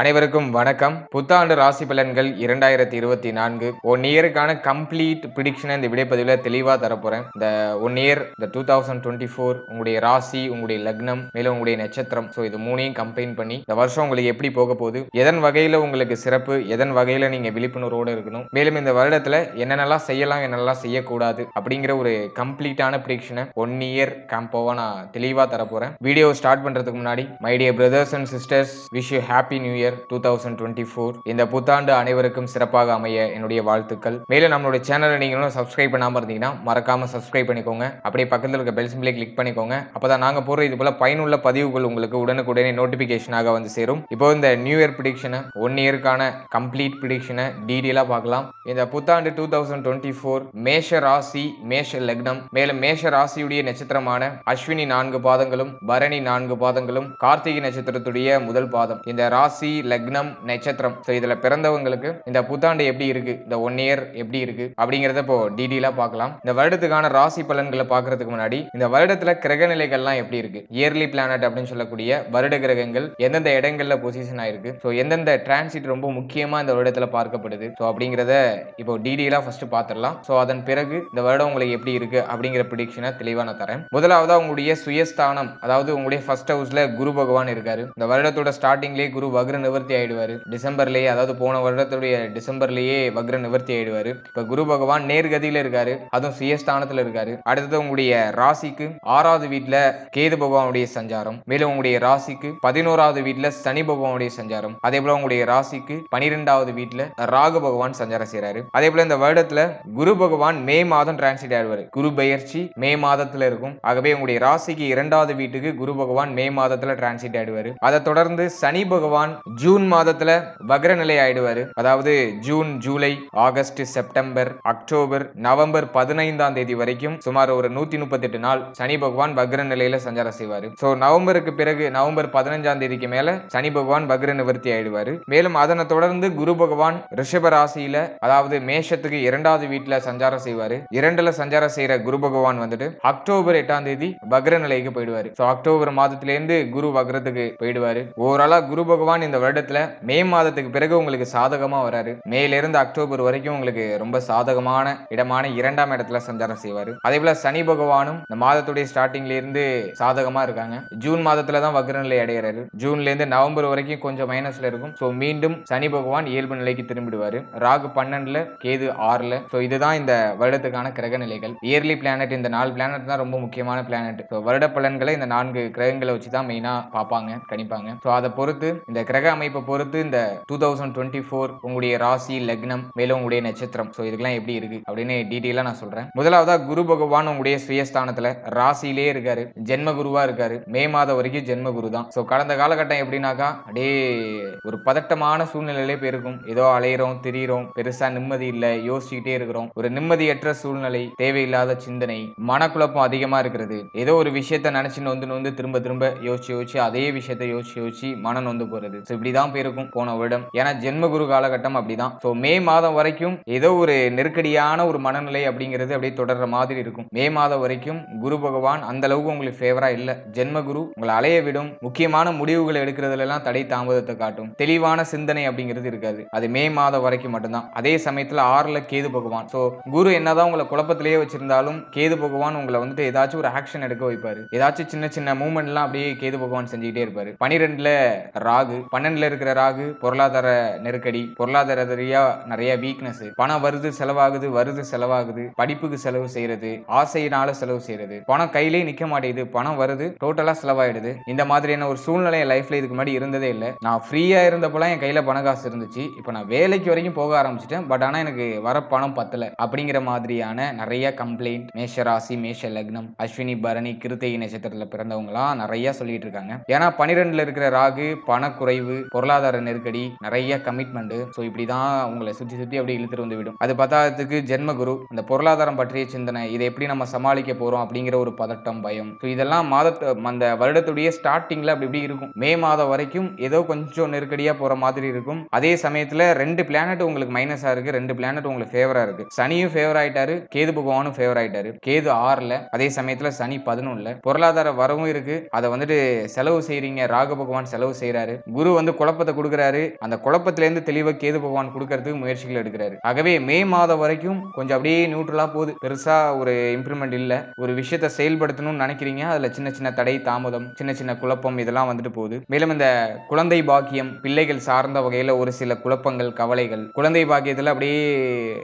அனைவருக்கும் வணக்கம். புத்தாண்டு ராசி பலன்கள் இரண்டாயிரத்தி இருபத்தி நான்கு. ஒன் இயருக்கான கம்ப்ளீட் பிடிக்ஷனை இந்த விடைப்பதிவில் தெளிவாக தரப்போகிறேன் இந்த ஒன் இயர் இந்த டூ தௌசண்ட் டுவெண்ட்டி ஃபோர் உங்களுடைய ராசி உங்களுடைய லக்னம் மேலும் உங்களுடைய நட்சத்திரம். ஸோ இது மூணையும் கம்பைன் பண்ணி இந்த வருஷம் உங்களுக்கு எப்படி போக போகுது எதன் வகையில் உங்களுக்கு சிறப்பு எதன் வகையில் நீங்கள் விழிப்புணர்வோடு இருக்கணும் மேலும் இந்த வருடத்தில் என்னென்னலாம் செய்யலாம் என்னென்னலாம் செய்யக்கூடாது அப்படிங்கிற ஒரு கம்ப்ளீட்டான பிடிக்ஷனை ஒன் இயர் கேம்போவாக நான் தெளிவாக தரப்போகிறேன் வீடியோ ஸ்டார்ட் பண்ணுறதுக்கு முன்னாடி my dear brothers and sisters wish you happy new year two thousand twenty four இந்த புத்தாண்டு அனைவருக்கும் சிறப்பாக அமைய என்னுடைய வாழ்த்துக்கள். மேலும் நம்மளுடைய சேனலை நீங்களும் சப்ஸ்கிரைப் பண்ணாமல் இருந்தீங்கன்னா மறக்காம சப்ஸ்கிரைப் பண்ணிக்கோங்க. அப்படியே பக்கத்தில் இருக்க பெல் சிம்பிளை கிளிக் பண்ணிக்கோங்க. அப்பதான் நாங்க போடுற இது போல பயனுள்ள பதிவுகள் உங்களுக்கு உடனுக்குடனே நோட்டிபிகேஷனாக வந்து சேரும். இப்போ இந்த நியூ இயர் ப்ரிடிக்ஷனை ஒன் இயருக்கான கம்ப்ளீட் ப்ரிடிக்ஷனை டீடெயிலாக பார்க்கலாம். இந்த புத்தாண்டு டூ தௌசண்ட் டுவெண்ட்டி ஃபோர் மேஷ ராசி மேஷ லக்னம். மேலும் மேஷ ராசியுடைய நட்சத்திரமான அஸ்வினி நான்கு பாதங்களும் பரணி நான்கு பாதங்களும் கார்த்திகை நட்சத்திரத்துடைய முதல் பாதம். இந்த ராசி லக்னம் நட்சத்திரம். ஸோ இதில் பிறந்தவங்களுக்கு இந்த புத்தாண்டு எப்படி இருக்கு? இந்த ஒன் இயர் எப்படி இருக்கு? அப்படிங்கிறத இப்போ டீடெயிலாக பார்க்கலாம். இந்த வருடத்துக்கான ராசி பலன்களை பார்க்கறதுக்கு முன்னாடி இந்த வருடத்தில் கிரக நிலைகள்லாம் எப்படி இருக்கு? இயர்லி பிளானட் அப்படின்னு சொல்லக்கூடிய வருட கிரகங்கள் எந்தெந்த இடங்கள்ல பொசிஷன் ஆயிருக்கு? ஸோ எந்தெந்த டிரான்சிட் ரொம்ப முக்கியமா இந்த வருடத்துல பார்க்கப்படுது? ஸோ அப்படிங்கிறத இப்போ டீடெயிலா ஃபர்ஸ்ட் பார்த்துடலாம். ஸோ அதன் பிறகு இந்த வருடம் உங்களுக்கு எப்படி இருக்கு? அப்படிங்கிற ப்ரிடிக்ஷனை தெளிவாக நான் தரேன். முதலாவதா உங்களுடைய சுயஸ்தானம் அதாவது உங்களுடைய ஃபர்ஸ்ட் ஹவுஸ்ல குரு பகவான் இருக்காரு. இந்த வருடத்தோட ஸ்டார்டிங்லேயே குரு வக்ர நிவர்த்தி ஆயிடுவாரு. டிசம்பர்லயே அதாவது போன வருடத்துடைய டிசம்பர்லயே வக்ர நிவர்த்தி ஆயிடுவாரு. இப்ப குரு பகவான் நேர்கதியில இருக்காரு. அதுவும் சுயஸ்தானத்துல இருக்காரு. அடுத்தது உங்களுடைய ராசிக்கு ஆறாவது வீட்டுல கேது பகவானுடைய சஞ்சாரம். மேலும் உங்களுடைய ராசிக்கு பதினோராவது வீட்டுல சனி பகவானுடைய சஞ்சாரம். அதே போல உங்களுடைய ராசிக்கு பனிரெண்டாவது வீட்டுல ராகு பகவான் சஞ்சாரம் செய்றாரு. அதே போல இந்த வருடத்துல குரு பகவான் மே மாதம் டிரான்சிட் ஆயிடுவார். குரு பெயர்ச்சி மே மாதத்துல இருக்கும். ஆகவே உங்களுடைய ராசிக்கு இரண்டாவது வீட்டுக்கு குரு பகவான் மே மாதத்துல டிரான்சிட் ஆயிடுவார். அதை தொடர்ந்து சனி பகவான் ஜூன் மாதத்துல வக்ர நிலை ஆயிடுவாரு. அதாவது June July August September October November பதினைந்தாம் தேதி வரைக்கும் சுமார் ஒரு நூத்தி முப்பத்தி எட்டு நாள் சனி பகவான் வக்ர நிலையில சஞ்சாரம் செய்வாரு. சோ நவம்பருக்கு பிறகு நவம்பர் பதினஞ்சாம் தேதிக்கு மேல சனி பகவான் வக்ர நிவர்த்தி ஆயிடுவாரு. மேலும் அதனை தொடர்ந்து குரு பகவான் ரிஷப ராசியில அதாவது மேஷத்துக்கு இரண்டாவது வீட்டுல சஞ்சாரம் செய்வாரு. இரண்டுல சஞ்சாரம் செய்யற குரு பகவான் வந்துட்டு அக்டோபர் எட்டாம் தேதி வக்ர நிலைக்கு போயிடுவாரு. சோ அக்டோபர் மாதத்திலேருந்து குரு வக்ரத்துக்கு போயிடுவாரு. ஓவராலா குரு பகவான் இந்த வருடத்துல மே மாதத்துக்கு பிறகு உங்களுக்கு சாதகமா வராரு. மேலிருந்து அக்டோபர் வரைக்கும் உங்களுக்கு ரொம்ப சாதகமான இடமான இரண்டாம் இடத்துல சஞ்சாரம் செய்வாரு. அதே போல சனி பகவானும் இந்த மாதத்துடைய ஸ்டார்டிங்ல இருந்து சாதகமா இருக்காங்க. ஜூன் மாதத்துல தான் வக்ர நிலை அடைகிறாரு. ஜூன்ல இருந்து நவம்பர் வரைக்கும் கொஞ்சம் மைனஸ்ல இருக்கும். ஸோ மீண்டும் சனி பகவான் இயல்பு நிலைக்கு திரும்பிடுவாரு. ராகு பன்னெண்டுல கேது ஆறுல. ஸோ இதுதான் இந்த வருடத்துக்கான கிரக நிலைகள். இயர்லி பிளானட் இந்த நாலு பிளானட் தான் ரொம்ப முக்கியமான பிளானட் ஸோ வருட பலன்களை இந்த நான்கு கிரகங்களை வச்சு தான் மெயினா பார்ப்பாங்க கணிப்பாங்க. ஸோ அதை பொறுத்து இந்த கிரக அமைப்பை பொறுத்து இந்த டூ தௌசண்ட் டுவெண்ட்டி ஃபோர் உங்களுடைய ராசி லக்னம் மேலும் உங்களுடைய நட்சத்திரம். ஸோ இதுக்கெல்லாம் எப்படி இருக்கு அப்படின்னு டீட்டெயிலாக நான் சொல்றேன். முதலாவதா குரு பகவான் உங்களுடைய சுயஸ்தானத்துல ராசியிலே இருக்காரு. ஜென்ம குருவா இருக்காரு. மே மாதம் வரைக்கும் ஜென்ம குரு தான். ஸோ கடந்த காலகட்டம் எப்படின்னாக்கா அப்படியே ஒரு பதட்டமான சூழ்நிலையிலே போயிருக்கும். ஏதோ அலையிறோம் திரியிறோம் பெருசா நிம்மதி இல்லை யோசிச்சுக்கிட்டே இருக்கிறோம். ஒரு நிம்மதியற்ற சூழ்நிலை தேவையில்லாத சிந்தனை மனக்குழப்பம் அதிகமா இருக்கிறது. ஏதோ ஒரு விஷயத்த நினைச்சு நொந்து நொந்து திரும்ப திரும்ப யோசிச்சு யோசிச்சு அதே விஷயத்த யோசிச்சு யோசிச்சு மனம் நொந்து போறது. இப்படிதான் போயிருக்கும் போன வருடம். ஏன்னா ஜென்ம குரு காலகட்டம் அப்படிதான். ஸோ மே மாதம் வரைக்கும் ஏதோ ஒரு நெருக்கடியான ஒரு மனநிலை அப்படிங்கிறது அப்படியே தொடர்ற மாதிரி இருக்கும். மே மாதம் வரைக்கும் குரு பகவான் அந்த அளவுக்கு உங்களுக்கு ஃபேவரா இல்ல. ஜென்ம குரு உங்களை அலைய விடும். முக்கியமான முடிவுகளை எடுக்கிறதுல எல்லாம் தடை தாமதத்தை காட்டும். தெளிவான சிந்தனை அப்படிங்கிறது இருக்காது. அது மே மாதம் வரைக்கும் மட்டும்தான். அதே சமயத்தில் ஆறுல கேது பகவான். ஸோ குரு என்னதான் உங்களை குழப்பத்திலேயே வச்சிருந்தாலும் கேது பகவான் உங்களை வந்துட்டு ஏதாச்சும் ஒரு ஆக்ஷன் எடுக்க வைப்பாரு. ஏதாச்சும் சின்ன சின்ன மூவ்மெண்ட்லாம் அப்படியே கேது பகவான் செஞ்சுக்கிட்டே இருப்பாரு. பனிரெண்டுல ராகு பன்னெண்டுல இருக்கிற ராகு பொருளாதார நெருக்கடி பொருளாதார ரீதியா நிறைய வீக்னஸ் பணம் வருது செலவாகுது வருது செலவாகுது படிப்புக்கு செலவு செய்யறது ஆசையினால செலவு செய்யறது. பணம் கையிலே நிக்க மாட்டேங்குது. பணம் வருது டோட்டலா செலவாயிடுது. இந்த மாதிரியான ஒரு சூழ்நிலை என் லைஃப்ல இதுக்கு முன்னாடி இருந்ததே இல்லை. நான் ஃப்ரீயா இருந்தப்பெல்லாம் என் கையில பண காசு இருந்துச்சு. இப்போ நான் வேலைக்கு வரைக்கும் போக ஆரம்பிச்சிட்டேன். பட் ஆனா எனக்கு வர பணம் பத்தல. அப்படிங்கிற மாதிரியான நிறைய கம்ப்ளைண்ட் மேஷ ராசி மேஷ லக்னம் அஸ்வினி பரணி கிருத்திகை நட்சத்திரத்துல பிறந்தவங்களாம் நிறைய சொல்லிட்டு இருக்காங்க. ஏன்னா பனிரெண்டுல இருக்கிற ராகு பணக்குறைவு பொருளாதார நெருக்கடி நிறைய கமிட்மெண்ட் ஸோ இப்படி தான் உங்களை சுற்றி சுற்றி அப்படியே இழுத்துட்டு வந்து விடும். அது பத்தாததுக்கு ஜென்ம குரு அந்த பொருளாதாரம் பற்றிய சிந்தனை இதை எப்படி நம்ம சமாளிக்க போறோம் அப்படிங்கிற ஒரு பதட்டம் பயம். ஸோ இதெல்லாம் மாதத்து அந்த வருடத்துடைய ஸ்டார்டிங்கில் அப்படி இப்படி இருக்கும். மே மாதம் வரைக்கும் ஏதோ கொஞ்சம் நெருக்கடியாக போற மாதிரி இருக்கும். அதே சமயத்தில் ரெண்டு பிளானட் உங்களுக்கு மைனஸா இருக்கு ரெண்டு பிளானட் உங்களுக்கு ஃபேவராக இருக்கு. சனியும் ஃபேவர் ஆகிட்டாரு கேது பகவானும் ஃபேவர் ஆகிட்டாரு கேது ஆறுல அதே சமயத்தில் சனி பதினொன்னுல. பொருளாதார வரவும் இருக்கு. அதை வந்துட்டு செலவு செய்கிறீங்க ராக பகவான் செலவு செய்றாரு. குரு வந்து குழப்பத்தை கொடுக்குறாரு. அந்த குழப்பத்திலேருந்து தெளிவாக கேது பகவான் கொடுக்கறதுக்கு முயற்சிகள் எடுக்கிறாரு. ஆகவே மே மாதம் வரைக்கும் கொஞ்சம் அப்படியே நியூட்ரலா போகுது. பெருசா ஒரு இம்ப்ரூவ்மெண்ட் இல்ல. ஒரு விஷயத்தை செயல்படுத்தணும்னு நினைக்கிறீங்க. அதுல சின்ன சின்ன தடை தாமதம் சின்ன சின்ன குழப்பம் இதெல்லாம் வந்துட்டு போகுது. மேலும் இந்த குழந்தை பாக்கியம் பிள்ளைகள் சார்ந்த வகையில் ஒரு சில குழப்பங்கள் கவலைகள் குழந்தை பாக்கியத்தில் அப்படியே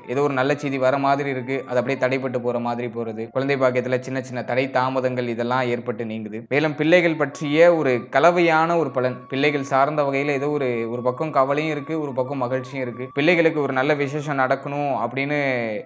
ஏதோ ஒரு நல்ல செய்தி வர மாதிரி இருக்கு. அது அப்படியே தடைப்பட்டு போற மாதிரி போறது. குழந்தை பாக்கியத்தில் சின்ன சின்ன தடை தாமதங்கள் இதெல்லாம் ஏற்பட்டு நீங்குது. மேலும் பிள்ளைகள் பற்றிய ஒரு கலவையான ஒரு பலன் பிள்ளைகள் சார்ந்த வகையில் ஏதோ ஒரு ஒரு பக்கம் கவலையும் இருக்கு ஒரு பக்கம் மகிழ்ச்சியும் இருக்கு. பிள்ளைகளுக்கு ஒரு நல்ல விசேஷம் நடக்கணும் அப்படின்னு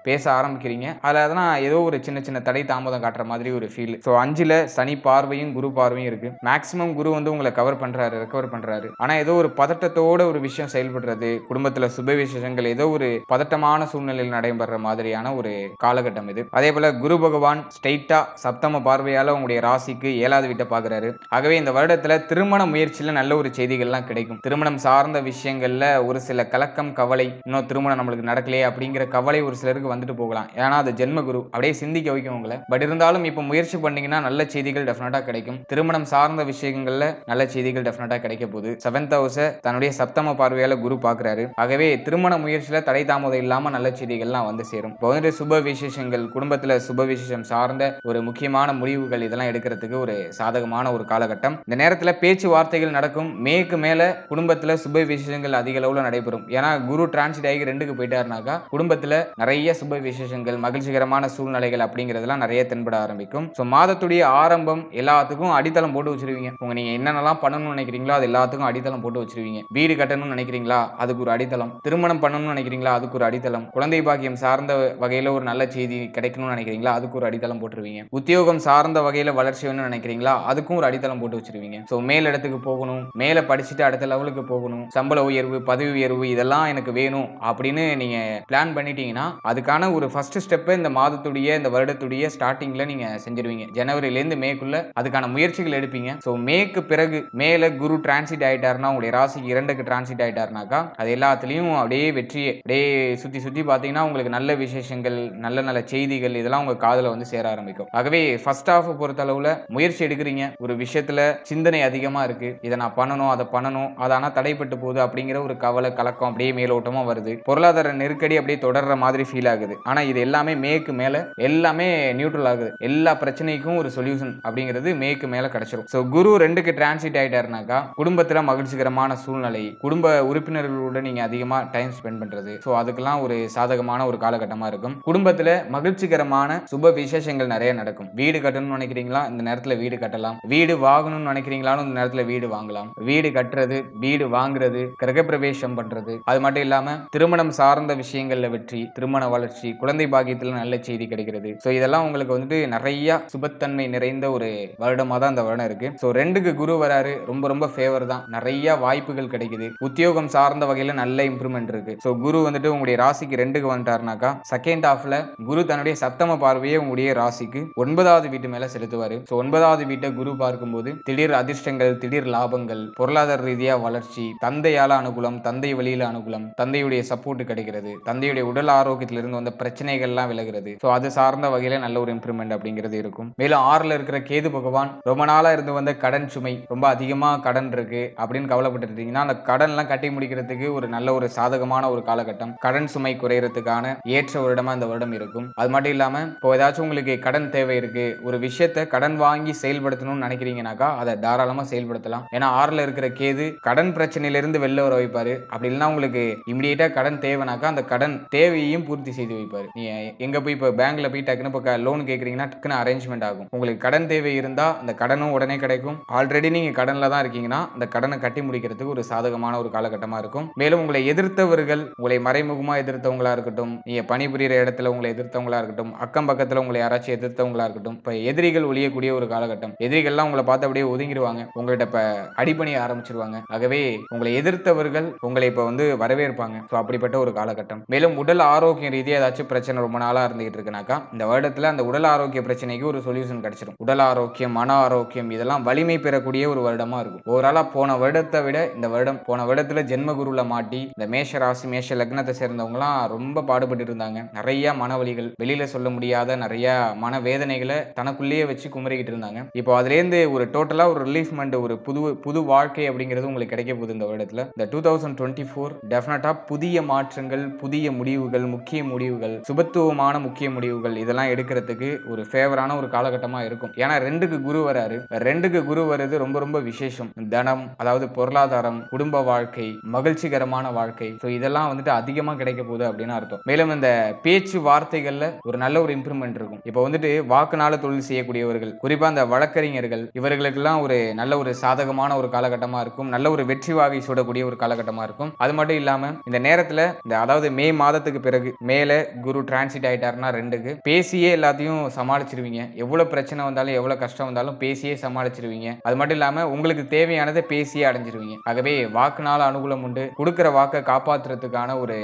பேச ஆரம்பிக்கிறீங்க. அதில் அதெல்லாம் ஏதோ ஒரு சின்ன சின்ன தடை தாமதம் காட்டுற மாதிரி ஒரு ஃபீல் ஸோ அஞ்சில் சனி பார்வையும் குரு பார்வையும் இருக்கு. மேக்ஸிமம் குரு வந்து உங்களை கவர் பண்ணுறாரு ரெக்கவர் பண்ணுறாரு ஆனால் ஏதோ ஒரு பதட்டத்தோட ஒரு விஷயம் செயல்படுறது குடும்பத்தில் சுப விசேஷங்கள் ஏதோ ஒரு பதட்டமான சூழ்நிலையில் நடைபெற மாதிரியான ஒரு காலகட்டம் இது. அதே போல குரு பகவான் ஸ்ட்ரெயிட்டா சப்தம பார்வையால் உங்களுடைய ராசிக்கு ஏழாவது வீட்டை பார்க்குறாரு. ஆகவே இந்த வருடத்தில் திருமண முயற்சியில் நல்ல ஒரு செய்திகள்லாம் கிடைக்கும். திருமணம் சார்ந்த விஷயங்கள்ல ஒரு சில கலக்கம் கவலை இன்னும் திருமணம் நம்மளுக்கு நடக்கலையே அப்படிங்கிற கவலை ஒரு சிலருக்கு வந்துட்டு போகலாம். ஏன்னா அது ஜென்மகுரு. அப்படியே சிந்திக்க வைக்கும் உங்களை பட் இருந்தாலும் இப்போ முயற்சி பண்ணீங்கன்னா நல்ல செய்திகள் டெஃபினட்டா கிடைக்கும். திருமணம் சார்ந்த விஷயங்கள்ல நல்ல செய்திகள் டெஃபினட்டா கிடைக்க போகுது. செவன்த் ஹவுஸை தன்னுடைய சப்தம பார்வையால குரு பாக்குறாரு ஆகவே திருமண முயற்சியில தடை தாமதம் இல்லாம நல்ல செய்திகள்லாம் வந்து சேரும். இப்போ வந்துட்டு சுப விசேஷங்கள் குடும்பத்துல சுப விசேஷம் சார்ந்த ஒரு முக்கியமான முடிவுகள் இதெல்லாம் எடுக்கிறதுக்கு ஒரு சாதகமான ஒரு காலகட்டம். இந்த நேரத்துல பேச்சுவார்த்தைகள் நடக்கும். மேற்கு மேல குடும்பத்தில் சுப விசேஷங்கள் அதிக அளவில் நடைபெறும். ஏன்னா குரு டிரான்சிட் ஆகி ரெண்டுக்கு போயிட்டாருனாக்கா குடும்பத்தில் நிறைய சுப விசேஷங்கள் மகிழ்ச்சிகரமான சூழ்நிலைகள் அப்படிங்கிறதெல்லாம் நிறைய தென்பட ஆரம்பிக்கும். ஸோ மாதத்துடைய ஆரம்பம் எல்லாத்துக்கும் அடித்தளம் போட்டு வச்சிருவீங்க. உங்க நீங்க என்னென்னலாம் பண்ணணும்னு நினைக்கிறீங்களோ அது எல்லாத்துக்கும் அடித்தளம் போட்டு வச்சிருவீங்க. வீடு கட்டணும்னு நினைக்கிறீங்களா அதுக்கு ஒரு அடித்தளம். திருமணம் பண்ணணும்னு நினைக்கிறீங்களா அதுக்கு ஒரு அடித்தளம். குழந்தை பாக்கியம் சார்ந்த வகையில் ஒரு நல்ல செய்தி கிடைக்கணும்னு நினைக்கிறீங்களா அதுக்கு ஒரு அடித்தளம் போட்டுருவீங்க. உத்தியோகம் சார்ந்த வகையில் வளர்ச்சி வேணும்னு நினைக்கிறீங்களா அதுக்கும் ஒரு அடித்தளம் போட்டு வச்சிருவீங்க. ஸோ மேல் இடத்துக்கு போகணும். மேலே படிச்சுட்டு அடுத்த லெவலுக்கு போகணும் சம்பள உயர்வு பதவி உயர்வு இதெல்லாம் எனக்கு வேணும் அப்படின்னு நீங்க பிளான் பண்ணிட்டீங்கன்னா அதுக்கான ஒரு ஃபர்ஸ்ட் ஸ்டெப்பை இந்த மாதத்துடைய இந்த வருடத்துடைய ஸ்டார்டிங்ல நீங்க செஞ்சிருவீங்க. ஜனவரிலேருந்து மேக்குள்ள அதுக்கான முயற்சிகள் எடுப்பீங்க. ஸோ மேக்கு பிறகு மேல குரு டிரான்சிட் ஆயிட்டாருன்னா உங்களுடைய ராசிக்கு இரண்டுக்கு டிரான்சிட் ஆயிட்டாருனாக்கா அது எல்லாத்துலயும் அப்படியே வெற்றியை அப்படியே சுத்தி சுத்தி பாத்தீங்கன்னா உங்களுக்கு நல்ல விசேஷங்கள் நல்ல நல்ல செய்திகள் இதெல்லாம் உங்க காதில் வந்து சேர ஆரம்பிக்கும். ஆகவே ஃபர்ஸ்ட் ஹாஃப் பொறுத்த அளவுல முயற்சி எடுக்கிறீங்க. ஒரு விஷயத்துல சிந்தனை அதிகமா இருக்கு. இதை நான் பண்ணணும் அதை பண்ணணும் அது ஆனா தடைப்பட்டு போகுது அப்படிங்கிற ஒரு கவலை கலக்கம் அப்படியே மேலோட்டமா வருது. பொருளாதார நெருக்கடி அப்படியே தொடர்ற மாதிரி ஃபீல் ஆகுது. ஆனா இது எல்லாமே மேக்கு மேல எல்லாமே நியூட்ரல் ஆகுது. எல்லா பிரச்சனைக்கும் ஒரு சொல்யூஷன் அப்படிங்கிறது மேக்கு மேல கிடைச்சிரும். ஸோ குரு ரெண்டுக்கு டிரான்சிட் ஆயிட்டாருனாக்கா குடும்பத்துல மகிழ்ச்சிகரமான சூழ்நிலை குடும்ப உறுப்பினர்களோட நீங்க அதிகமா டைம் ஸ்பெண்ட் பண்றது. ஸோ அதுக்கெல்லாம் ஒரு சாதகமான ஒரு காலகட்டமா இருக்கும். குடும்பத்துல மகிழ்ச்சிகரமான சுப விசேஷங்கள் நிறைய நடக்கும். வீடு கட்டணும்னு நினைக்கிறீங்களா? இந்த நேரத்துல வீடு கட்டலாம். வீடு வாங்கணும்னு நினைக்கிறீங்களாலும் இந்த நேரத்துல வீடு வாங்கலாம். வீடு கட்டுறது வீடு வாங்குறது கிரகப்பிரவேசம் பண்றது. அது மட்டும் இல்லாம திருமணம் சார்ந்த விஷயங்கள்ல வெற்றி திருமண வளர்ச்சி குழந்தை பாக்கியத்துல நல்ல செய்தி கிடைக்கிறது. ஸோ இதெல்லாம் உங்களுக்கு வந்துட்டு நிறைய சுபத்தன்மை நிறைந்த ஒரு வருடமா தான் இந்த வருடம் இருக்கு. ஸோ ரெண்டுக்கு குரு வராரு ரொம்ப ரொம்ப ஃபேவர் தான். நிறைய வாய்ப்புகள் கிடைக்குது. உத்தியோகம் சார்ந்த வகையில நல்ல இம்ப்ரூவ்மெண்ட் இருக்கு. ஸோ குரு வந்துட்டு உங்களுடைய ராசிக்கு ரெண்டுக்கு வந்துட்டாருனாக்கா செகண்ட் ஹாஃப்ல குரு தன்னுடைய சப்தம பார்வையை உங்களுடைய ராசிக்கு ஒன்பதாவது வீட்டு மேல செலுத்துவாரு. ஸோ ஒன்பதாவது வீட்டை குரு பார்க்கும்போது திடீர் அதிர்ஷ்டங்கள் திடீர் லாபங்கள் பொருளாதார ரீதியாக வளர்ச்சி தந்தையால் அனுகூலம் தந்தை வழியில் அனுகூலம் தந்தையுடைய சப்போர்ட் கிடைக்கிறது தந்தையுடைய உடல் ஆரோக்கியத்திலிருந்து வந்த பிரச்சனைகள்லாம் விலகிறது. ஸோ அது சார்ந்த வகையில் நல்ல ஒரு இம்ப்ரூவ்மெண்ட் அப்படிங்கிறது இருக்கும். மேலும் ஆறில் இருக்கிற கேது பகவான் ரொம்ப நாளாக இருந்து வந்த கடன் சுமை ரொம்ப அதிகமாக கடன் இருக்கு அப்படின்னு கவலைப்பட்டுருந்தீங்கன்னா அந்த கடன்லாம் கட்டி முடிக்கிறதுக்கு ஒரு நல்ல ஒரு சாதகமான ஒரு காலகட்டம். கடன் சுமை குறையறதுக்கான ஏற்ற வருடமா இந்த வருடம் இருக்கும். அது மட்டும் இல்லாமல் இப்போ ஏதாச்சும் உங்களுக்கு கடன் தேவை இருக்கு ஒரு விஷயத்தை கடன் வாங்கி செயல்படுத்தணும்னு நினைக்கிறீங்கனாக்கா அதை தாராளமாக செயல்படுத்தலாம். ஏன்னா ஆறில் இருக்கிற கேது கடன் பிரச்சனையிலிருந்து வெளில வர வைப்பாரு. அப்படி இல்லைன்னா உங்களுக்கு இமிடியேட்டா கடன் தேவைனாக்கா அந்த கடன் தேவையையும் பூர்த்தி செய்து வைப்பாரு. நீ எங்க போய் இப்போ பேங்க்ல போய் டக்குன்னு இப்போ லோன் கேட்குறீங்கன்னா டக்குன்னு அரேஞ்ச்மெண்ட் ஆகும். உங்களுக்கு கடன் தேவை இருந்தா அந்த கடனும் உடனே கிடைக்கும். ஆல்ரெடி நீங்க கடன்ல தான் இருக்கீங்கன்னா அந்த கடனை கட்டி முடிக்கிறதுக்கு ஒரு சாதகமான ஒரு காலகட்டமா இருக்கும். மேலும் உங்களை எதிர்த்தவர்கள் உங்களை மறைமுகமா எதிர்த்தவங்களா இருக்கட்டும் நீங்க பணிபுரியிற இடத்துல உங்களை எதிர்த்தவங்களா இருக்கட்டும் அக்கம் பக்கத்துல உங்களை யாராச்சும் எதிர்த்தவங்களா இருக்கட்டும் இப்போ எதிரிகள் ஒழியக்கூடிய ஒரு காலகட்டம். எதிரிகள்லாம் உங்களை பார்த்து அப்படியே ஒதுங்கிடுவாங்க உங்கள்கிட்ட இப்போ அடிபணிய ஆரம்பிச்சிருவாங்க. இருப்பாங்க. ஆகவே உங்களை எதிர்த்தவர்கள் உங்களை இப்போ வந்து வரவேற்பாங்க. ஸோ அப்படிப்பட்ட ஒரு காலகட்டம். மேலும் உடல் ஆரோக்கிய ரீதியாக ஏதாச்சும் பிரச்சனை ரொம்ப நாளாக இருந்துகிட்டு இருக்குனாக்கா இந்த வருடத்தில் அந்த உடல் ஆரோக்கிய பிரச்சனைக்கு ஒரு சொல்யூஷன் கிடைச்சிடும் உடல் ஆரோக்கியம் மன ஆரோக்கியம் இதெல்லாம் வலிமை பெறக்கூடிய ஒரு வருடமா இருக்கும். ஓவராலாக போன வருடத்தை விட இந்த வருடம் போன வருடத்தில் ஜென்மகுருவில் குருல மாட்டி இந்த மேஷ ராசி மேஷ லக்னத்தை சேர்ந்தவங்களாம் ரொம்ப பாடுபட்டு இருந்தாங்க. நிறைய மனவழிகள் வெளியில சொல்ல முடியாத நிறைய மன வேதனைகளை தனக்குள்ளேயே வச்சு குமரிக்கிட்டு இருந்தாங்க. இப்போ அதுலேருந்து ஒரு டோட்டலாக ஒரு ரிலீஃப்மெண்ட் ஒரு புது புது வாழ்க்கை அப்படிங்கிறது உங்களுக்கு கிடைக்க போகுது இந்த வருடத்துல. இந்த டூ தௌசண்ட் டுவெண்ட்டி ஃபோர் டெஃபினட்டாக புதிய மாற்றங்கள் புதிய முடிவுகள் முக்கிய முடிவுகள் சுபத்துவமான முக்கிய முடிவுகள் இதெல்லாம் எடுக்கிறதுக்கு ஒரு ஃபேவரான ஒரு காலகட்டமா இருக்கும். ஏன்னா ரெண்டுக்கு குரு வராரு. ரெண்டுக்கு குரு வருது ரொம்ப ரொம்ப விசேஷம். தனம் அதாவது பொருளாதாரம் குடும்ப வாழ்க்கை மகிழ்ச்சிகரமான வாழ்க்கை. ஸோ இதெல்லாம் வந்துட்டு அதிகமாக கிடைக்க போகுது அப்படின்னு அர்த்தம். மேலும் இந்த பேச்சு வார்த்தைகளில் ஒரு நல்ல ஒரு இம்ப்ரூவ்மெண்ட் இருக்கும். இப்போ வந்துட்டு வாக்குனால தொழில் செய்யக்கூடியவர்கள் குறிப்பாக அந்த வழக்கறிஞர்கள் இவர்களுக்கெல்லாம் ஒரு நல்ல ஒரு சாதகமான ஒரு காலகட்டமா இருக்கும். நல்ல ஒரு வெற்றி வாகை சூடக்கூடிய ஒரு காலகட்டமாக இருக்கும். அது மட்டும் இல்லாமல் இந்த நேரத்தில் இந்த அதாவது மே மாதத்துக்கு பிறகு மேலே குரு டிரான்சிட் ஆகிட்டாருன்னா ரெண்டுக்கு பேசியே எல்லாத்தையும் சமாளிச்சிருவீங்க. எவ்வளோ பிரச்சனை வந்தாலும் எவ்வளோ கஷ்டம் வந்தாலும் பேசியே சமாளிச்சிருவீங்க. அது மட்டும் இல்லாமல் உங்களுக்கு தேவையானதை பேசியே அடைஞ்சிருவீங்க. ஆகவே வாக்குனால அனுகூலம் உண்டு. கொடுக்குற வாக்கை காப்பாற்றுறதுக்கான ஒரு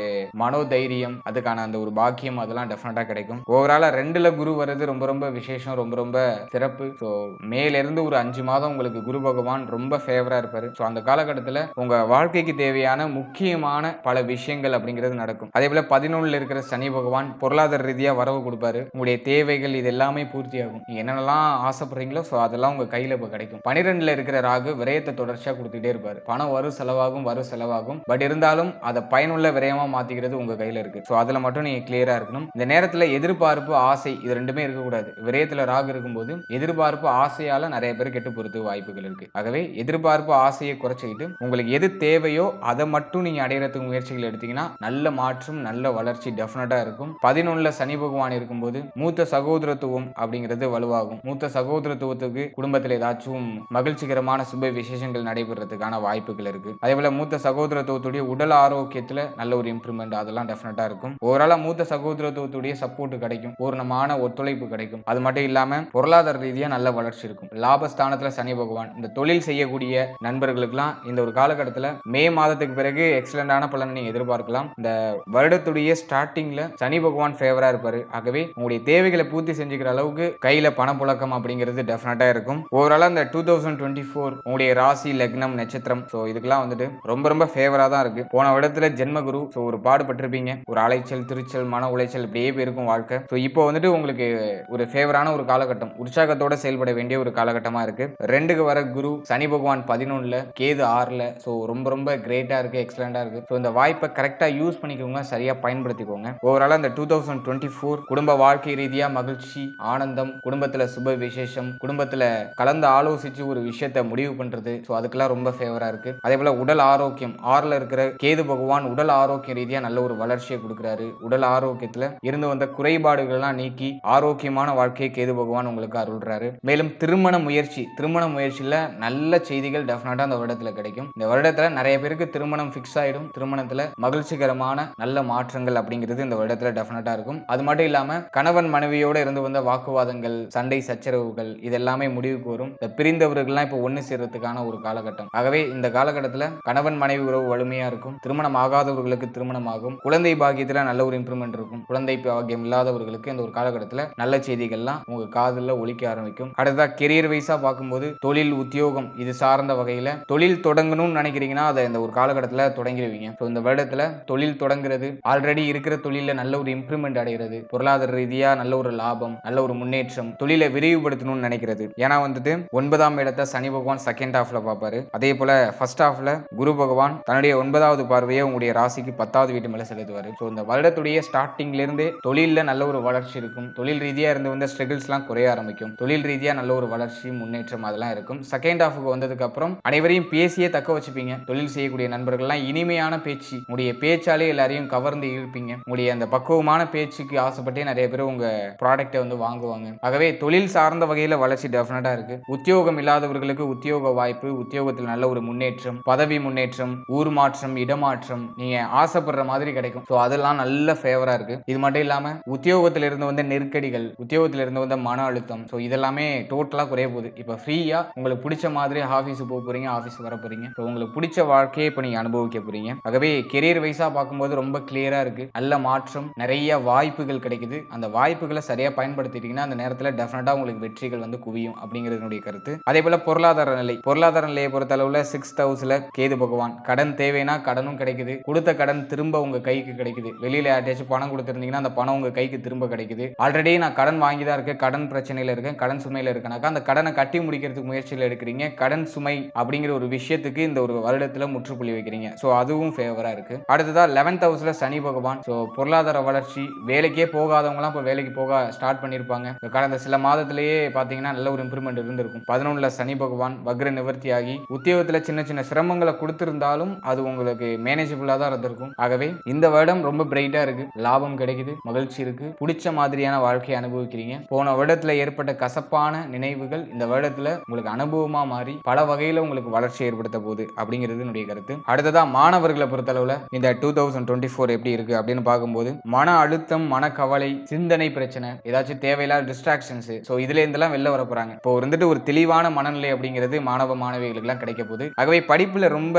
மனோதைரியம் அதுக்கான அந்த ஒரு பாக்கியம் அதெல்லாம் டெஃபினட்டாக கிடைக்கும். ஓவராலாக ரெண்டில் குரு வர்றது ரொம்ப ரொம்ப விசேஷம் ரொம்ப ரொம்ப சிறப்பு. ஸோ மேலேருந்து ஒரு அஞ்சு மாதம் உங்களுக்கு குரு பகவான் ரொம்ப ஃபேவராக இருப்பார். ஸோ அந்த காலகட்டத்தில் உங்க வாழ்க்கைக்கு தேவையான முக்கியமான பல விஷயங்கள் அப்படிங்கிறது நடக்கும். அதே போல பதினொன்னுல இருக்கிற சனி பகவான் பொருளாதார ரீதியா வரவு கொடுப்பாரு. உங்களுடைய தேவைகள் இது எல்லாமே பூர்த்தி ஆகும் என்னென்னலாம் ஆசைப்படுறீங்களோ ஸோ அதெல்லாம் உங்க கையில இப்போ கிடைக்கும். பனிரெண்டுல இருக்கிற ராகு விரயத்தை தொடர்ச்சியாக கொடுத்துட்டே இருப்பாரு. பணம் வரும் செலவாகும் வரும் செலவாகும். பட் இருந்தாலும் அதை பயனுள்ள விரயமா மாத்திக்கிறது உங்க கையில இருக்கு. ஸோ அதுல மட்டும் நீங்க கிளியரா இருக்கணும். இந்த நேரத்தில் எதிர்பார்ப்பு ஆசை இது ரெண்டுமே இருக்கக்கூடாது விரயத்துல ராகு இருக்கும்போது எதிர்பார்ப்பு ஆசையால நிறைய பேர் கெட்டு பொறுத்து வாய்ப்புகள் இருக்கு. ஆகவே எதிர்பார்ப்பு ஆசையை குறைச்சிக்கிட்டு உங்களுக்கு எது தேவையோ அதை மட்டும் நீங்கள் அடையிறதுக்கு முயற்சிகள் எடுத்தீங்கன்னா நல்ல மாற்றம் நல்ல வளர்ச்சி டெஃபினட்டாக இருக்கும். பதினொன்னுல சனி பகவான் இருக்கும்போது மூத்த சகோதரத்துவம் அப்படிங்கிறது வலுவாகும். மூத்த சகோதரத்துவத்துக்கு குடும்பத்தில் ஏதாச்சும் மகிழ்ச்சிகரமான சுப விசேஷங்கள் நடைபெறதுக்கான வாய்ப்புகள் இருக்கு. அதே போல மூத்த சகோதரத்துவத்துடைய உடல் ஆரோக்கியத்தில் நல்ல ஒரு இம்ப்ரூவ்மெண்ட் அதெல்லாம் டெஃபினட்டாக இருக்கும். ஓவராலாக மூத்த சகோதரத்துவத்துடைய சப்போர்ட் கிடைக்கும். பூர்ணமான ஒத்துழைப்பு கிடைக்கும். அது மட்டும் இல்லாமல் பொருளாதார ரீதியாக நல்ல வளர்ச்சி இருக்கும். லாபஸ்தானத்தில் சனி பகவான். இந்த தொழில் செய்யக்கூடிய நண்பர்களுக்கு நண்பர்களுக்கெல்லாம் இந்த ஒரு காலகட்டத்தில் மே மாதத்துக்கு பிறகு எக்ஸலண்டான பலனை நீங்கள் எதிர்பார்க்கலாம். இந்த வருடத்துடைய ஸ்டார்டிங்கில் சனி பகவான் ஃபேவராக இருப்பார். ஆகவே உங்களுடைய தேவைகளை பூர்த்தி செஞ்சுக்கிற அளவுக்கு கையில பணப்புழக்கம் அப்படிங்கிறது டெஃபினட்டாக இருக்கும். ஓவராலாக இந்த டூ தௌசண்ட் டுவெண்ட்டி ஃபோர் உங்களுடைய ராசி லக்னம் நட்சத்திரம் ஸோ இதுக்கெல்லாம் வந்துட்டு ரொம்ப ரொம்ப ஃபேவராக தான் இருக்குது போன வருடத்துல ஜென்மகுரு ஸோ ஒரு பாடுபட்டிருப்பீங்க ஒரு அலைச்சல் திருச்சல் மன உளைச்சல் இப்படியே போயிருக்கும் வாழ்க்கை. ஸோ இப்போ வந்துட்டு உங்களுக்கு ஒரு ஃபேவரான ஒரு காலகட்டம். உற்சாகத்தோட செயல்பட வேண்டிய ஒரு காலகட்டமாக இருக்கு. ரெண்டுக்கு வர குரு சனி பகவான் பதினொன்னுல கேது ஆறில். ஸோ ரொம்ப ரொம்ப கிரேட்டாக இருக்குது எக்ஸலண்ட்டாக இருக்குது ஸோ இந்த வாய்ப்பை கரெக்டாக யூஸ் பண்ணிக்கோங்க சரியாக பயன்படுத்திக்கோங்க. ஓவரால் அந்த டூ தௌசண்ட் டுவெண்ட்டி ஃபோர் குடும்ப வாழ்க்கை ரீதியாக மகிழ்ச்சி ஆனந்தம் குடும்பத்தில் சுப விசேஷம் குடும்பத்தில் கலந்து ஆலோசித்து ஒரு விஷயத்த முடிவு பண்ணுறது ஸோ அதுக்கெல்லாம் ரொம்ப ஃபேவராக இருக்குது அதே போல் உடல் ஆரோக்கியம் ஆறில் இருக்கிற கேது பகவான் உடல் ஆரோக்கியம் ரீதியாக நல்ல ஒரு வளர்ச்சியை கொடுக்குறாரு. உடல் ஆரோக்கியத்தில் இருந்து வந்த குறைபாடுகள்லாம் நீக்கி ஆரோக்கியமான வாழ்க்கையை கேது பகவான் உங்களுக்கு அருள்றாரு. மேலும் திருமண முயற்சி திருமண முயற்சியில் நல்ல செய்திகள் டெஃபினட்டாக அந்த வருடத்துல கிடைக்கும். இந்த வருடத்துல நிறைய பேருக்கு திருமணம் ஃபிக்ஸ் ஆயிடும். திருமணத்துல மகிழ்ச்சிகரமான நல்ல மாற்றங்கள் அப்படிங்கிறது இந்த வருடத்துல டெஃபினட்டா இருக்கும். அது மட்டும் இல்லாம கணவன் மனைவியோட இருந்து வந்த வாக்குவாதங்கள் சண்டை சச்சரவுகள் இதெல்லாமே முடிவுக்கு வரும். இந்த பிரிந்தவர்கள்லாம் இப்போ ஒன்று சேர்றதுக்கான ஒரு காலகட்டம். ஆகவே இந்த காலகட்டத்தில் கணவன் மனைவி உறவு வலிமையா இருக்கும். திருமணம் ஆகாதவர்களுக்கு திருமணம் ஆகும் குழந்தை பாக்கியத்தில் நல்ல ஒரு இம்ப்ரூவ்மெண்ட் இருக்கும். குழந்தை பாக்கியம் இல்லாதவர்களுக்கு இந்த ஒரு காலகட்டத்தில் நல்ல செய்திகள்லாம் உங்க காதுல ஒழிக்க ஆரம்பிக்கும். அடுத்ததா கெரியர் வைஸா பார்க்கும்போது தொழில் உத்தியோகம் இது சார்ந்த வகையில தொழில் தொழில் தொடங்கணும்னு நினைக்கிறீங்கன்னா அதை இந்த ஒரு காலகட்டத்தில் தொடங்கிடுவீங்க. ஸோ இந்த வருடத்தில் தொழில் தொடங்குறது ஆல்ரெடி இருக்கிற தொழிலில் நல்ல ஒரு இம்ப்ரூவ்மெண்ட் அடைகிறது பொருளாதார ரீதியாக நல்ல ஒரு லாபம் நல்ல ஒரு முன்னேற்றம் தொழிலை விரிவுபடுத்தணும்னு நினைக்கிறது. ஏன்னா வந்துட்டு ஒன்பதாம் இடத்தை சனி பகவான் செகண்ட் ஹாஃப்ல பார்ப்பாரு. அதே போல ஃபர்ஸ்ட் ஹாஃப்ல குரு பகவான் தன்னுடைய ஒன்பதாவது பார்வையை உங்களுடைய ராசிக்கு பத்தாவது வீட்டு மேலே செலுத்துவார். ஸோ இந்த வருடத்துடைய ஸ்டார்டிங்ல இருந்தே நல்ல ஒரு வளர்ச்சி இருக்கும். தொழில் ரீதியாக இருந்து வந்த ஸ்ட்ரகிள்ஸ்லாம் குறைய ஆரம்பிக்கும். தொழில் ரீதியாக நல்ல ஒரு வளர்ச்சி முன்னேற்றம் அதெல்லாம் இருக்கும். செகண்ட் ஹாஃபுக்கு வந்ததுக்கு அப்புறம் அனைவரையும் பேசியே தக்க வச்சுப்பீங்க. தொழில் செய்யக்கூடிய நண்பர்கள்லாம் இனிமையான பேச்சு. உங்களுடைய பேச்சாலே எல்லாரையும் கவர்ந்து இழுப்பீங்க. உங்களுடைய அந்த பக்குவமான பேச்சுக்கு ஆசைப்பட்டே நிறைய பேர் உங்க ப்ராடக்ட்டை வந்து வாங்குவாங்க. ஆகவே தொழில் சார்ந்த வகையில் வளர்ச்சி டெஃபினட்டா இருக்கு. உத்தியோகம் இல்லாதவர்களுக்கு உத்தியோக வாய்ப்பு உத்தியோகத்தில் நல்ல ஒரு முன்னேற்றம் பதவி முன்னேற்றம் ஊர் மாற்றம் இடமாற்றம் நீங்க ஆசைப்படுற மாதிரி கிடைக்கும். ஸோ அதெல்லாம் நல்ல ஃபேவரா இருக்கு. இது மட்டும் இல்லாம உத்தியோகத்தில் இருந்து வந்த நெருக்கடிகள் உத்தியோகத்தில் இருந்து வந்த மன அழுத்தம் ஸோ இதெல்லாமே டோட்டலாக குறைய போகுது. இப்போ ஃப்ரீயா உங்களுக்கு பிடிச்ச மாதிரி ஆஃபீஸ் போக போறீங்க ஆஃபீஸ்ல வர போறீங்க ஸோ உங்களுக்கு பிடிச்ச வாழ்க்கையை இப்போ நீங்க அனுபவிக்க போறீங்க. ஆகவே கெரியர் வைஸா பார்க்கும்போது ரொம்ப கிளியரா இருக்கு. நல்ல மாற்றம் நிறைய வாய்ப்புகள் கிடைக்குது. அந்த வாய்ப்புகளை சரியா பயன்படுத்திட்டீங்கன்னா அந்த நேரத்தில் டெஃபினட்டாக உங்களுக்கு வெற்றிகள் வந்து குவியும் அப்படிங்கிறது என்னுடைய கருத்து. அதே போல பொருளாதார நிலை. பொருளாதார நிலையை பொறுத்த அளவுல சிக்ஸ்த் ஹவுஸில் கேது பகவான். கடன் தேவைன்னா கடனும் கிடைக்குது. கொடுத்த கடன் திரும்ப உங்க கைக்கு கிடைக்குது. வெளியில யார்ட்டாச்சும் பணம் கொடுத்துருந்தீங்கன்னா அந்த பணம் உங்க கைக்கு திரும்ப கிடைக்குது. ஆல்ரெடி நான் கடன் வாங்கி தான் இருக்கேன். கடன் பிரச்சனையில இருக்கேன். கடன் சுமையில இருக்கேனாக்கா அந்த கடனை கட்டி முடிக்கிறதுக்கு முயற்சியில் எடுக்கிறீங்க. கடன் சுமை அப்படிங்கிற ஒரு விஷயத்துக்கு இந்த ஒரு வருடத்துல முற்றுப்புள்ளி வைக்கிறீங்க. ஸோ அதுவும் ஃபேவரா இருக்கு. அடுத்ததா லெவன்த் ஹவுஸ்ல சனி பகவான். ஸோ பொருளாதார வளர்ச்சி வேலைக்கே போகாதவங்களாம் இப்போ வேலைக்கு போக ஸ்டார்ட் பண்ணியிருப்பாங்க கடந்த சில மாதத்திலேயே பார்த்தீங்கன்னா நல்ல ஒரு இம்ப்ரூவ்மெண்ட் இருந்திருக்கும். பதினொன்றில் சனி பகவான் வக்ர நிவர்த்தி ஆகி உத்தியோகத்தில் சின்ன சின்ன சிரமங்களை கொடுத்திருந்தாலும் அது உங்களுக்கு மேனேஜபிளாக தான் இருந்திருக்கும். ஆகவே இந்த வருடம் ரொம்ப பிரைட்டாக இருக்கு. லாபம் கிடைக்குது மகிழ்ச்சி இருக்கு. பிடிச்ச மாதிரியான வாழ்க்கையை அனுபவிக்கிறீங்க. போன வருடத்தில் ஏற்பட்ட கசப்பான நினைவுகள் இந்த வருடத்தில் உங்களுக்கு அனுபவமாக மாறி பல வகையில் உங்களுக்கு வளர்ச்சி ஏற்படுத்த போகுது அப்படிங்கிறது என்னுடைய கருத்து. அடுத்ததா மாணவர்களை பொறுத்தளவில் இந்த டூ தௌசண்ட் டுவெண்ட்டி ஃபோர் எப்படி இருக்கு அப்படின்னு பார்க்கும்போது மன அழுத்தம் மனக்கவலை சிந்தனை பிரச்சனை ஏதாச்சும் தேவையில்லாத டிஸ்ட்ராக்ஷன்ஸ் ஸோ இதுல இருந்தெல்லாம் வெளில வர போறாங்க. இப்போ வந்துட்டு ஒரு தெளிவான மனநிலை அப்படிங்கிறது மாணவ மாணவிகளுக்கெல்லாம் கிடைக்க போகுது. ஆகவே படிப்புல ரொம்ப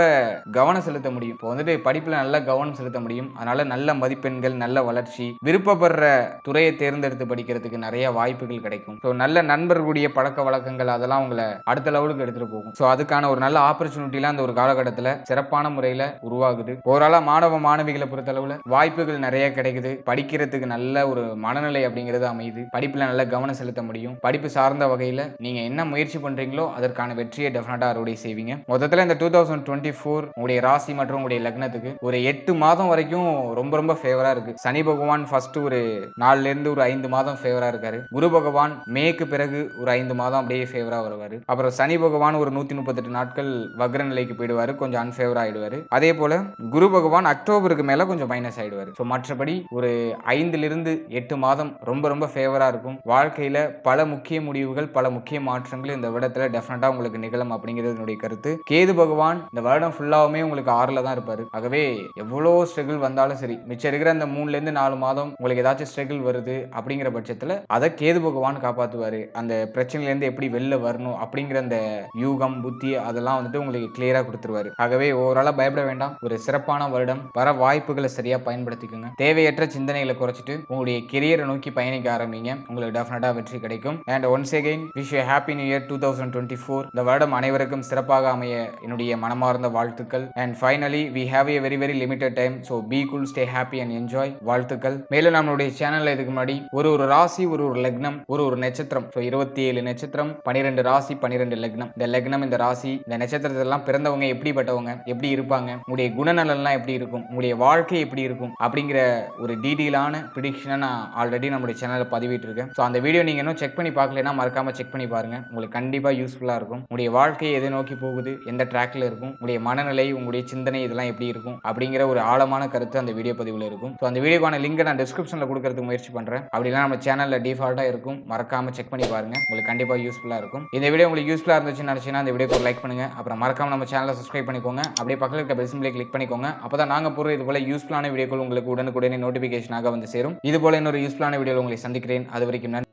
கவனம் செலுத்த முடியும். இப்போ வந்துட்டு படிப்புல நல்ல கவனம் செலுத்த முடியும். அதனால நல்ல மதிப்பெண்கள் நல்ல வளர்ச்சி விருப்பப்படுற துறையை தேர்ந்தெடுத்து படிக்கிறதுக்கு நிறைய வாய்ப்புகள் கிடைக்கும். ஸோ நல்ல நண்பர்களுடைய பழக்க வழக்கங்கள் அதெல்லாம் உங்களை அடுத்த லெவலுக்கு எடுத்துட்டு போகும். ஸோ அதுக்கான ஒரு நல்ல ஆப்பர்ச்சுனிட்டிலாம் அந்த ஒரு காலகட்டத்தில் சிறப்பான முறையில் உருவாகுது. ஓவராலாக மாணவ மாணவிகளை பொறுத்தளவில் வாய்ப்புகள் நிறைய கிடைக்குது. படிக்கிறதுக்கு நல்ல ஒரு மனநிலை அப்படிங்கிறது அமையுது. படிப்பில் நல்ல கவனம் செலுத்த முடியும். படிப்பு சார்ந்த வகையில் நீங்கள் என்ன முயற்சி பண்ணுறீங்களோ அதற்கான வெற்றியை டெஃபினட்டாக அறுவடை செய்வீங்க. மொத்தத்தில் இந்த டூ தௌசண்ட் டுவெண்ட்டி ஃபோர் உங்களுடைய ராசி மற்றும் உங்களுடைய லக்னத்துக்கு ஒரு எட்டு மாதம் வரைக்கும் ரொம்ப ரொம்ப ஃபேவராக இருக்குது சனி பகவான் ஃபர்ஸ்ட் ஒரு நாலுலேருந்து ஒரு ஐந்து மாதம் ஃபேவராக இருக்காரு. குரு பகவான் மேக்கு பிறகு ஒரு ஐந்து மாதம் அப்படியே ஃபேவராக வருவார். அப்புறம் சனி பகவான் ஒரு நூற்றி முப்பத்தெட்டு நாட்கள் வக்ர நிலைக்கு போயிடுவாரு கொஞ்சம் அன்ஃபேவர் ஆகிடுவார் அதே போல குரு பகவான் அக்டோபருக்கு மேலே கொஞ்சம் மைனஸ் ஆகிடுவார் ஸோ மற்றபடி ஒரு ஐந்துலேருந்து எட்டு மாதம் ரொம்ப ரொம்ப ஃபேவராக இருக்கும். வாழ்க்கையில் பல முக்கிய முடிவுகள் பல முக்கிய மாற்றங்கள் இந்த விடத்தில் டெஃபினட்டாக உங்களுக்கு நிகழும் அப்படிங்கிறது என்னுடைய கருத்து. கேது பகவான் இந்த வருடம் ஃபுல்லாவுமே உங்களுக்கு ஆறில் தான் இருப்பார். ஆகவே எவ்வளோ ஸ்ட்ரகிள் வந்தாலும் சரி மிச்சம் இருக்கிற அந்த மூணுலேருந்து நாலு மாதம் உங்களுக்கு ஏதாச்சும் ஸ்ட்ரகிள் வருது அப்படிங்கிற பட்சத்தில் அதை கேது பகவான் காப்பாற்றுவார் அந்த பிரச்சனையிலேருந்து எப்படி வெளில வரணும் அப்படிங்கிற அந்த யூகம் புத்தி அதெல்லாம் வந்துட்டு உங்களுக்கு கிளியரா கொடுத்துருவாரு. ஆகவே ஓவராலா பயப்பட வேண்டாம். ஒரு சிறப்பான வருடம். வர வாய்ப்புகளை சரியா பயன்படுத்திக்கோங்க. தேவையற்ற சிந்தனைகளை குறைச்சிட்டு உங்களுடைய கெரியரை நோக்கி பயணிக்க ஆரம்பிங்க. உங்களுக்கு டெஃபினட்டா வெற்றி கிடைக்கும். And once again wish you happy new year two thousand twenty four இந்த வருடம் அனைவருக்கும் சிறப்பாக அமைய என்னுடைய மனமார்ந்த வாழ்த்துக்கள். And finally we have a very very limited time so be cool stay happy and enjoy வாழ்த்துக்கள். மேலும் நம்மளுடைய சேனல்ல இதுக்கு முன்னாடி ஒரு ஒரு ராசி ஒரு ஒரு லக்னம் ஒரு ஒரு நட்சத்திரம். ஸோ இருபத்தி ஏழு நட்சத்திரம் பன்னிரெண்டு ராசி பன்னிரெண்டு லக்னம். இந்த லக்னம் இந்த ராசி இந்த நட்சத்திரத்திலலாம் பிறந்தவங்க எப்படிப்பட்டவங்க எப்படி இருப்பாங்க உங்களுடைய குணநலன்லாம் எப்படி இருக்கும் உங்களுடைய வாழ்க்கை எப்படி இருக்கும் அப்படிங்கிற ஒரு டீட்டெயிலான ப்ரிடிக்ஷனை நான் ஆல்ரெடி நம்மளுடைய சேனலில் பதிவிட்டிருக்கேன். ஸோ அந்த வீடியோ நீங்கள் இன்னும் செக் பண்ணி பார்க்கலனா மறக்காம செக் பண்ணி பாருங்க. உங்களுக்கு கண்டிப்பாக யூஸ்ஃபுல்லாக இருக்கும். உங்களுடைய வாழ்க்கை எதை நோக்கி போகுது எந்த ட்ராக்ல இருக்கும் உங்களுடைய மனநிலை உங்களுடைய சிந்தனை இதெல்லாம் எப்படி இருக்கும் அப்படிங்கிற ஒரு ஆழமான கருத்து அந்த வீடியோ பதிவில் இருக்கும். ஸோ அந்த வீடியோக்கான லிங்கை நான் டிஸ்கிரிப்ஷனில் கொடுக்கறதுக்கு முயற்சி பண்ணுறேன் அப்படிலாம் நம்ம சேனலில் டிஃபால்ட்டாக இருக்கும். மறக்காம செக் பண்ணி பாருங்க. உங்களுக்கு கண்டிப்பாக யூஸ்ஃபுல்லாக இருக்கும். இந்த வீடியோ உங்களுக்கு யூஸ்ஃபுல்லாக இருந்துச்சுன்னு நினச்சிங்கன்னா அந்த வீடியோக்கு லைக் பண்ணுங்க. அப்புறம் மறக்காம நம்ம சேனலை சப்ஸ்கிரைப் பண்ணிக்கோங்க. அப்படியே பக்கத்தில் இருக்க பெல் சிம்பிளை கிளிக் பண்ணிக்கோங்க. அப்போ தான் நாங்கள் போகிற இது போல யூஸ்ஃபுல்லான வீடியோக்கள் உங்களுக்கு உடனுக்குடனே நோட்டிஃபிகேஷனாக வந்து சேரும். இது போல இன்னொரு யூஸ்ஃபுல்லான வீடியோவில் உங்களை சந்திக்கிறேன். அது வரைக்கும் நன்றி.